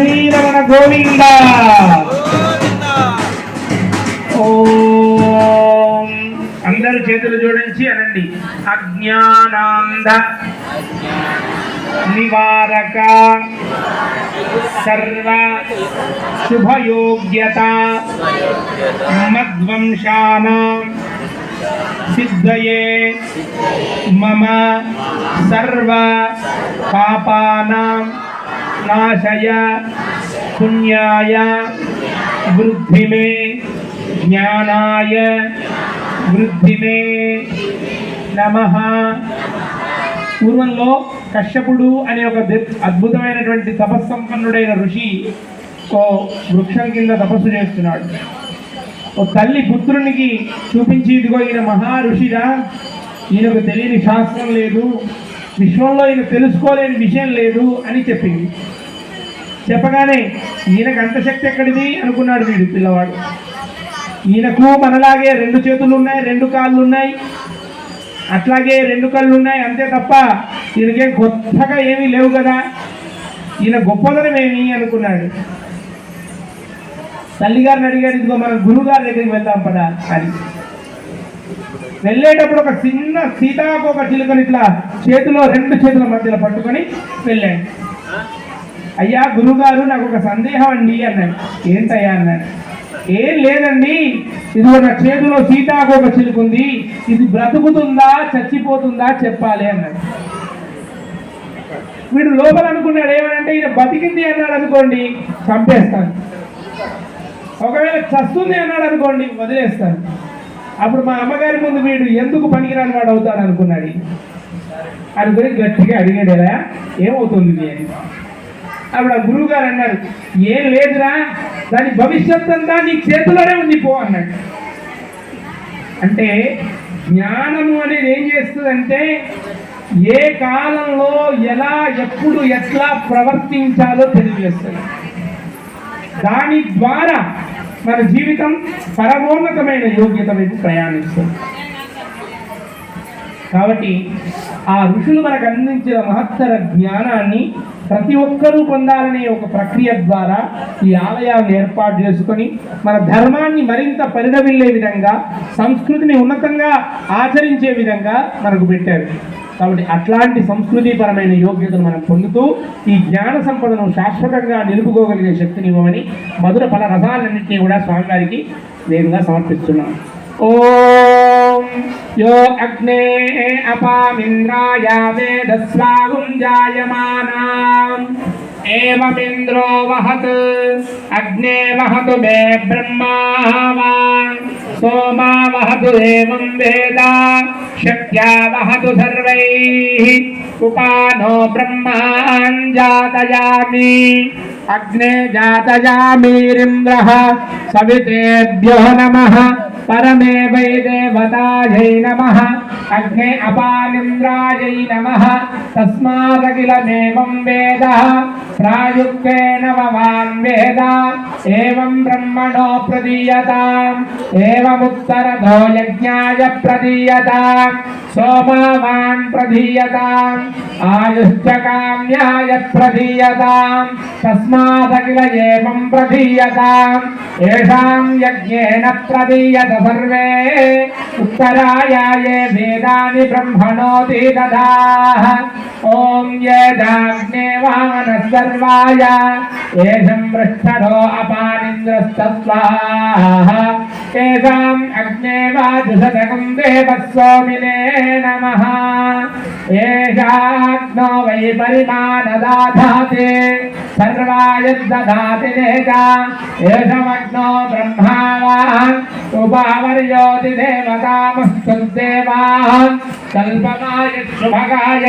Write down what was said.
శ్రీరమణ గోవింద. అందరు చేతులు జోడించి అనండి. అజ్ఞానాంద నివారక సర్వ శుభయోగ్యత మద్వంశాన సిద్ధయే మమ సర్వ పాపానాం. నాశయ పుణ్యాయ వృద్ధి మే జ్ఞానాయ వృద్ధి మే నమ పూర్వంలో కశ్యపుడు అనే ఒక అద్భుతమైనటువంటి తపస్సంపన్నుడైన ఋషి ఓ వృక్షం కింద తపస్సు చేస్తున్నాడు. ఓ తల్లి పుత్రునికి చూపించి ఇదిగో ఈయన మహా ఋషిరా ఈయనకు తెలియని శాస్త్రం లేదు. విశ్వంలో ఈయన తెలుసుకోలేని విషయం లేదు అని చెప్పింది. చెప్పగానే ఈయనకు అంత శక్తి ఎక్కడిది? అనుకున్నాడు వీడు పిల్లవాడు. ఈయనకు మనలాగే రెండు చేతులు ఉన్నాయి రెండు కాళ్ళు ఉన్నాయి అట్లాగే రెండు కళ్ళు ఉన్నాయి అంతే తప్ప ఈయనకేం కొత్తగా ఏమీ లేవు కదా. ఈయన గొప్పదనం ఏమి? అనుకున్నాడు. తల్లిగారిని అడిగాడు ఇదిగో మనం గురువు గారి దగ్గరికి వెళ్దాం పదా అని. వెళ్ళేటప్పుడు ఒక చిన్న సీతాకోక చిలుకని ఇట్లా చేతిలో రెండు చేతుల మధ్యలో పట్టుకొని వెళ్ళాను అయ్యా గురుగారు నాకు ఒక సందేహం అండి అన్నాను ఏంటయ్యా అన్నాను ఏం లేదండి. ఇదిగో నా చేతిలో సీతాకోక చిలుకుంది. ఇది బ్రతుకుతుందా చచ్చిపోతుందా చెప్పాలి అన్నాడు. వీడు లోపల అనుకున్నాడు ఏమనంటే ఈయన బతికింది అన్నాడు అనుకోండి చంపేస్తాను ఒకవేళ చస్తుంది అన్నాడు అనుకోండి వదిలేస్తాను అప్పుడు మా అమ్మగారి ముందు వీడు ఎందుకు పనికిరాని వాడు అవుతాడు అనుకున్నాడు. అనుకుని గట్టిగా అడిగాడు ఎలా ఏమవుతుంది అని. అప్పుడు ఆ గురువు గారు అన్నారు ఏం లేదురా దాని భవిష్యత్ అంతా నీ చేతిలోనే ఉంది పో అన్నాడు. అంటే జ్ఞానము అనేది ఏం చేస్తుందంటే ఏ కాలంలో ఎలా ఎప్పుడు ఎట్లా ప్రవర్తించాలో తెలియజేస్తుంది. దాని ద్వారా మన జీవితం పరమోన్నతమైన యోగ్యత వైపు ప్రయాణిస్తుంది. కాబట్టి ఆ ఋషులు మనకు అందించిన మహత్తర జ్ఞానాన్ని ప్రతి ఒక్కరూ పొందాలనే ఒక ప్రక్రియ ద్వారా ఈ ఆలయాన్ని ఏర్పాటు చేసుకొని మన ధర్మాన్ని మరింత పరిణమిల్లే విధంగా సంస్కృతిని ఉన్నతంగా ఆచరించే విధంగా మనకు పెట్టారు. కాబట్టి అట్లాంటి సంస్కృతిపరమైన యోగ్యతను మనం పొందుతూ ఈ జ్ఞాన సంపదను శాశ్వతంగా నిలుపుకోగలిగే శక్తిని ఇవ్వమని మధుర ఫల రసాలన్నింటినీ కూడా స్వామివారికి నేనుగా సమర్పిస్తున్నాను ఓం యో అగ్నే అపామింద్రాయ వేదస్వాగుం జాయమానాం ఏమమింద్రో వహత్ అగ్నే వహతు మే బ్రహ్మా సోమా వహతు ఏం వేద. శక్త్యా వహతు సర్వైః ఉపానో బ్రహ్మాన్ జాతయామి అగ్నే జాతయామీరింద్రః సవితేభ్యో నమః పరమే వై దేవతాయై నమః అగ్నే అపానింద్రాయై నమః తస్మాదఖిలమేవం వేద ప్రాయుక్తేన భవాన్ వేద ఏవం బ్రహ్మణో ప్రదీయతాం ఏవముత్తరదో యజ్ఞాయ ప్రదీయతాం సోమావాన్ ప్రదీయతాం ఆయుశ్చ కామ్యాయ ప్రదీయతాం తస్మాదఖిల ఏవం ప్రదీయతాం ఏషాం యజ్ఞేన ప్రదీయత సర్వే उत्तराय ये वेदानि ब्रह्मणोति दधाः ॐ ये दाग्ने वामनस्सर्वाय, येषं पृष्ठरो देवस्वामिने एषाग्नो वै नेता एषमग्नो ब्रह्मा దేవతామస్తు దేవాः కల్పమాయ శుభగాయ